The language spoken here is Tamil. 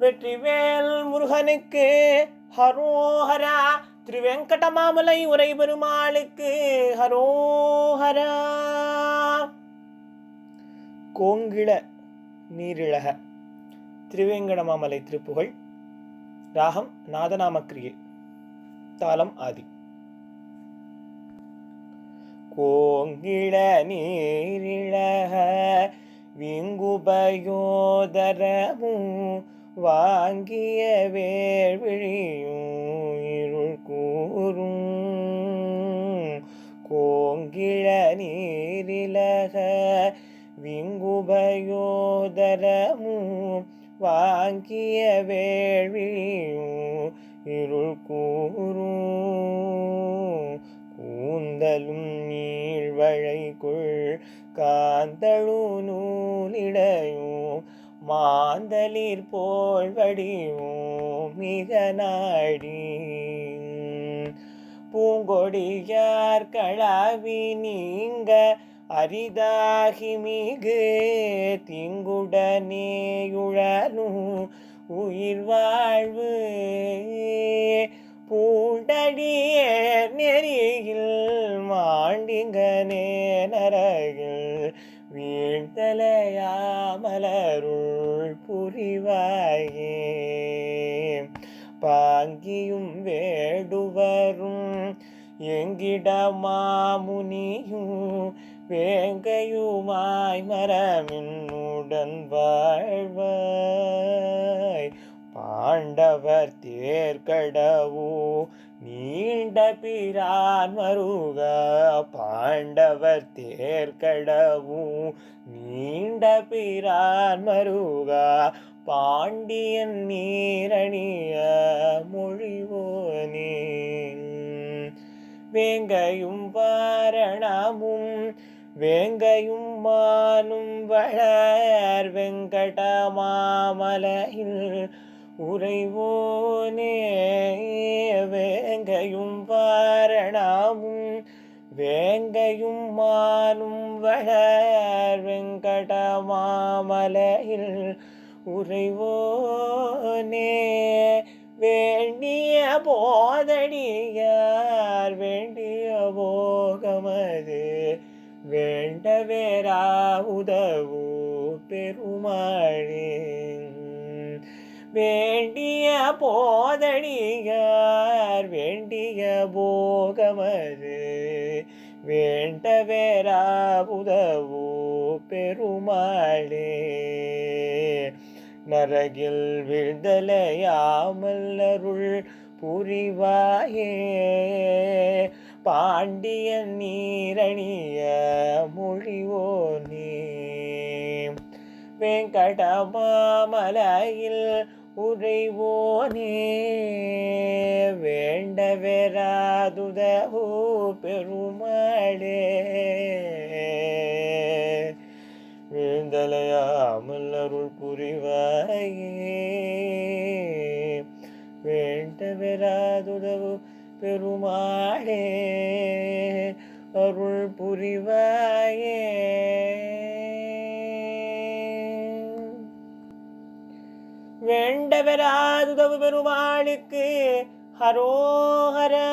வெற்றிவேல் முருகனுக்கு ஹரோஹரா திருவெங்கடமாமலை உரை பெருமாளுக்கு ஹரோஹரா. கோங்கிள நீரிழக திருவேங்கடமாமலை திருப்புகழ் ராகம் நாதநாமக்கிரியை தாளம் ஆதி. கோங்கிள நீரிழக விங்குபயோதரமும் வாங்கிய வேள்விழியும் இருள் கூறும். கோங்கிழ நீரிலக விங்குபயோதரமும் வாங்கிய வேள்வியும் இருள் கூறும். கூந்தலும் நீழ்வழைக்குள் காந்தழு நூலிடையும் மாந்தளிர் போல் வடிவும் மிக நாடி. பூங்கொடியார் களாவி நீங்க அரிதாகி மிகு திங்குடனேயுழலும் உயிர் வாழ்வு. பூண்டடிய நெறியில் மாண்டிங்க மாண்டிங்கனே நரகில் வீழ்த்தலையாமலருள் புரிவாயே. பாங்கியும் வேடுவரும் எங்கிடமாமுனியும் வேங்கையுமாய் மரமின்னுடன் வாழ்வாய். ஆண்டவர் தேர்கடவோ. நீண்ட பிரான் மருக பாண்டவர் தேர்கடவும் நீண்ட பிரான் மருக பாண்டியன் நீரணிய மொழிவோனே. வேங்கையும் வாரணமும் வேங்கையும் மானும் வளர் வெங்கடமாமலையில் உறைவோனே வேங்கையும் வாரணமும் வேங்கையும் மானும் வளர் வெங்கடமாமலையில் உறைவோனே வேண்டிய போதடியார் வேண்டிய போகமது வேண்டவேரா உதவு பெருமாளே. வேண்டிய போதடியார் வேண்டிய போகமது. வேண்டவேரா உதவோ பெருமாளே. நரகில் விடுதலையாமல்லருள் புரிவாயே. பாண்டியன் நீரணிய மொழிவோ வெங்கடமாமலையில் உறைவோனே. வேண்டவெராதுதவோ பெருமாளே. விழுந்தலையாமல் அருள் புரிவாயே. வேண்டவெராதுதவு பெருமாளே. அருள் புரிவாயே. வேண்ட பெருமாளுக்கு ஹரோஹரா.